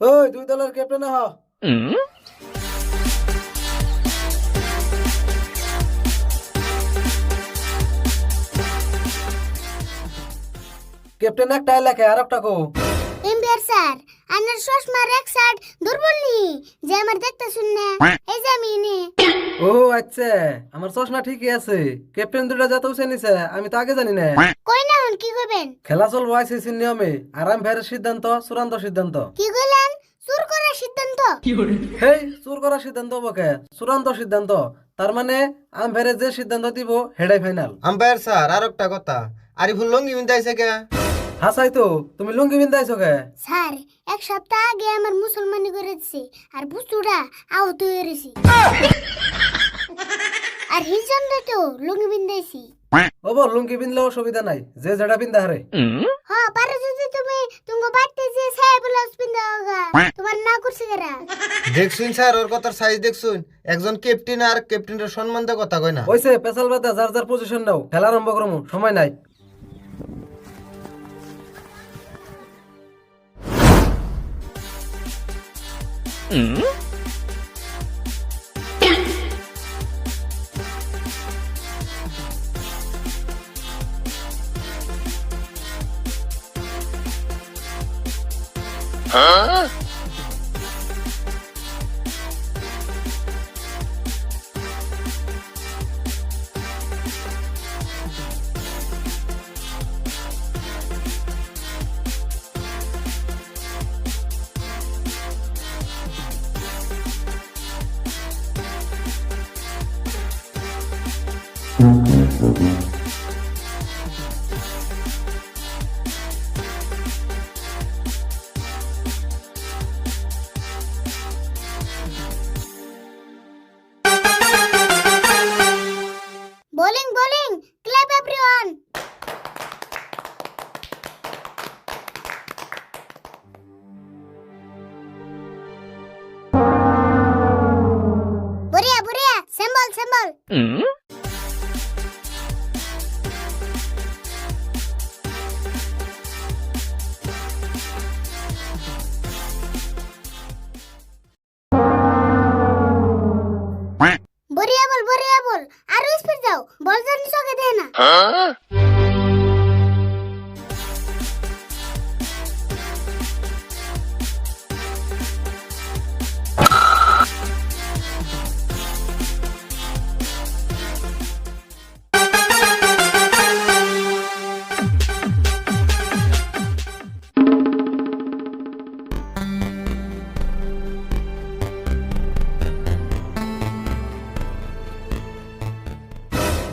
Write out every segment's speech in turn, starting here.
ওই দুই দলের ক্যাপ্টেন হ ক্যাপ্টেন একটা লেখে আর একটা কো। এমবিআর স্যার আনার চশমার এক সাইড দুর্বল নি। যে আমার দেখতে শুননে এই যে আমি নে। ও আচ্ছা আমার চশমা ঠিকই আছে। ক্যাপ্টেন দুটা যাতে উঠে নিছে আমি তো আগে জানি না। কই না হন কি কইবেন? খেলা চলবো আইসিসির নিয়মে আরাম ফেরের সিদ্ধান্ত চূড়ান্ত সিদ্ধান্ত। কি কইলেন? চুর করার সিদ্ধান্ত? হেই চুর করার সিদ্ধান্ত বকে চূড়ান্ত সিদ্ধান্ত। তার মানে আম ফেরে যে সিদ্ধান্ত দিব হেডাই ফাইনাল আম্পায়ার স্যার আর একটা কথা। আরিফুল লঙ্গি বিন্দাইছে কে? হাসাই তো তুমি লুঙ্গি বিন্দাইছো কে? স্যার এক সপ্তাহ আগে আমার মুসলমানি করে দিছে আর বুস্তুটা আহত হয়ে রয়েছি। আর হিজন তো লুঙ্গি বিন্দাইছি ও বল লুঙ্গি বিনলে অসুবিধা নাই যে যেটা বিন্দা হারে। হ পারো যদি তুমি তুমি বাড়তে যে সাহেব ব্লাউজ পিন্দা হোগা তোমার না করছে কেরা? দেখছুন স্যার ওর কথার সাইজ দেখছুন। একজন ক্যাপ্টেন আর ক্যাপ্টেনের সম্মান দিয়ে কথা কয় না। ওইসে পেশাল বাদা যার যার পজিশন নাও খেলা আরম্ভ করমু সময় নাই। うん。Bowling, bowling, clap everyone. Buria, Buria, symbol, symbol. Mm? বড়িয়া বল বরিয়া বল। আর স্পিড যাও। বল জানি চোখে দেয় না।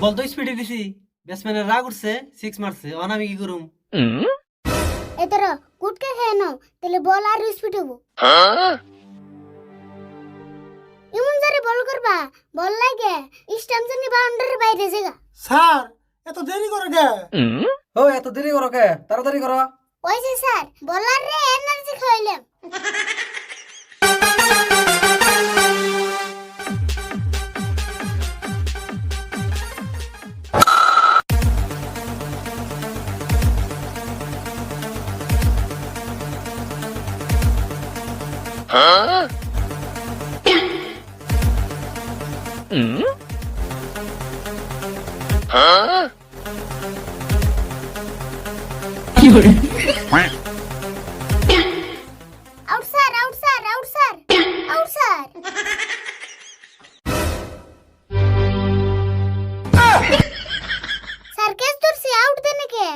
বল তো স্পিডে দিছি। ব্যাটসম্যানের রাগ উঠছে সিক্স মারছে। অন আমি কি করুম? এতর কুটকে খেয়ে নাও তাহলে বল আর স্পিড হব। এমন জারে বল করবা বল লাগে স্টাম্প জানি বাউন্ডারির বাইরে জায়গা। স্যার এত দেরি করে কে? ও এত দেরি করো কে? তাড়াতাড়ি করো। ওই যে স্যার বলার রে এনার্জি খাইলাম out sir out sir out sir out sir sir case ধরছি আউট দেনে কে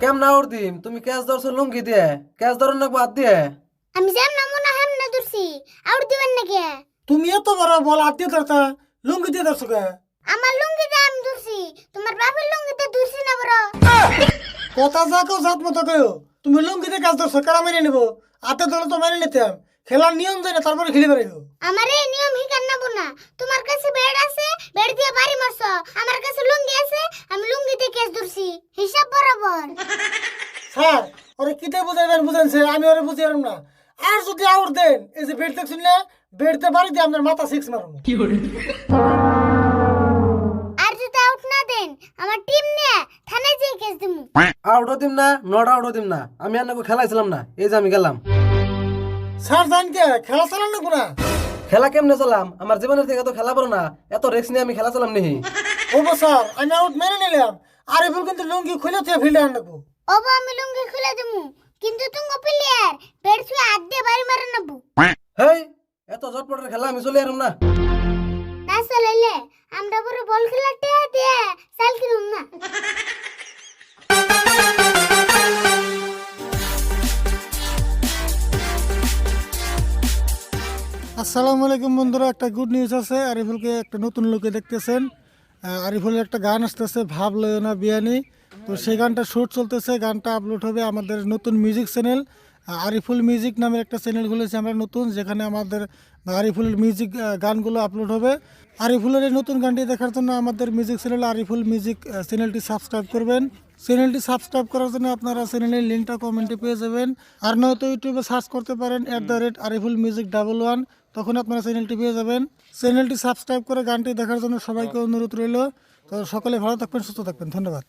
কেম না ওর দিম? তুমি ক্যাচ ধরছো লুঙ্গি দিয়ে। ক্যাচ ধরো না বাদ দিয়ে। আমি যেম না মনে হাম ধরছি আউট দিবেন নাকি? তুমি এত বড় বল আত্মীয় ধরতা লুঙ্গি দিয়ে ধরছো কে? আমার লুঙ্গিতে আমি ধরছি তোমার বাপের লুঙ্গিতে ধরছি না বড়। কথা যা কেউ জাত মতো কেউ তুমি লুঙ্গি দিয়ে কাজ ধরছো কারা মেনে নেব? হাতে ধরে তো মেনে নিতাম খেলার নিয়ম জানে তারপরে খেলে বেড়াইও আমার এই নিয়ম হিকার না বোনা তোমার কাছে বেড আছে বেড দিয়ে বাড়ি মারছো আমার কাছে লুঙ্গি আছে আমি লুঙ্গিতে কেস ধরছি হিসাব বরাবর। স্যার ওরে কিতে বুঝাইবেন বুঝেন আমি ওরে বুঝিয়ে না। আর যদি আউট দেন এই যে বেট দেখছেন না বেড়তে বাড়ি দিয়ে আপনার মাথা সিক্স মারবো আর যদি আউট না দেন আমার টিম নিয়ে থানায় যেয়ে কেস দিমু আউটও দিম না নট আউটও দিম না আমি আর নাকো খেলাইছিলাম না এই যে আমি গেলাম স্যার জানকে খেলা চালান না কোনা খেলা কেমনে চলাম আমার জীবনের থেকে তো খেলা পারো না এত রিস্ক নিয়ে আমি খেলা চালাম নিহি ও স্যার আমি আউট মেনে নিলাম আরিফুল কিন্তু লুঙ্গি খুলে তুই ফিল্ডে আনব ওবো আমি লুঙ্গি খুলে দিমু কিন্তু তুমি প্লেয়ার বেড ছুঁয়ে হাত দিয়ে বাড়ি মারে নেব। হেই এত জটপটের খেলা আমি চলে এরম না। না চালাইলে আমরা পুরো বল খেলার টেয়া দিয়ে চাল কিনুম না। আসসালামু আলাইকুম বন্ধুরা একটা গুড নিউজ আছে আরিফুলকে একটা নতুন লোকে দেখতেছেন। আরিফুলের একটা গান আসতেছে ভাব লয় না বিয়ানি। তো সেই গানটা শুট চলতেছে গানটা আপলোড হবে আমাদের নতুন মিউজিক চ্যানেল আরিফুল মিউজিক নামের একটা চ্যানেল খুলেছি আমরা নতুন, যেখানে আমাদের আরিফুল মিউজিক গানগুলো আপলোড হবে। আরিফুলের এই নতুন গানটি দেখার জন্য আমাদের মিউজিক চ্যানেল আরিফুল মিউজিক চ্যানেলটি সাবস্ক্রাইব করবেন। চ্যানেলটি সাবস্ক্রাইব করার জন্য আপনারা চ্যানেলের লিঙ্কটা কমেন্টে পেয়ে যাবেন। আর নয়তো ইউটিউবে সার্চ করতে পারেন at the rate Ariful music double one তখন আপনারা চ্যানেলটি পেয়ে যাবেন। চ্যানেলটি সাবস্ক্রাইব করে গানটি দেখার জন্য সবাইকে অনুরোধ রইল। তো সকলে ভালো থাকবেন, সুস্থ থাকবেন। ধন্যবাদ।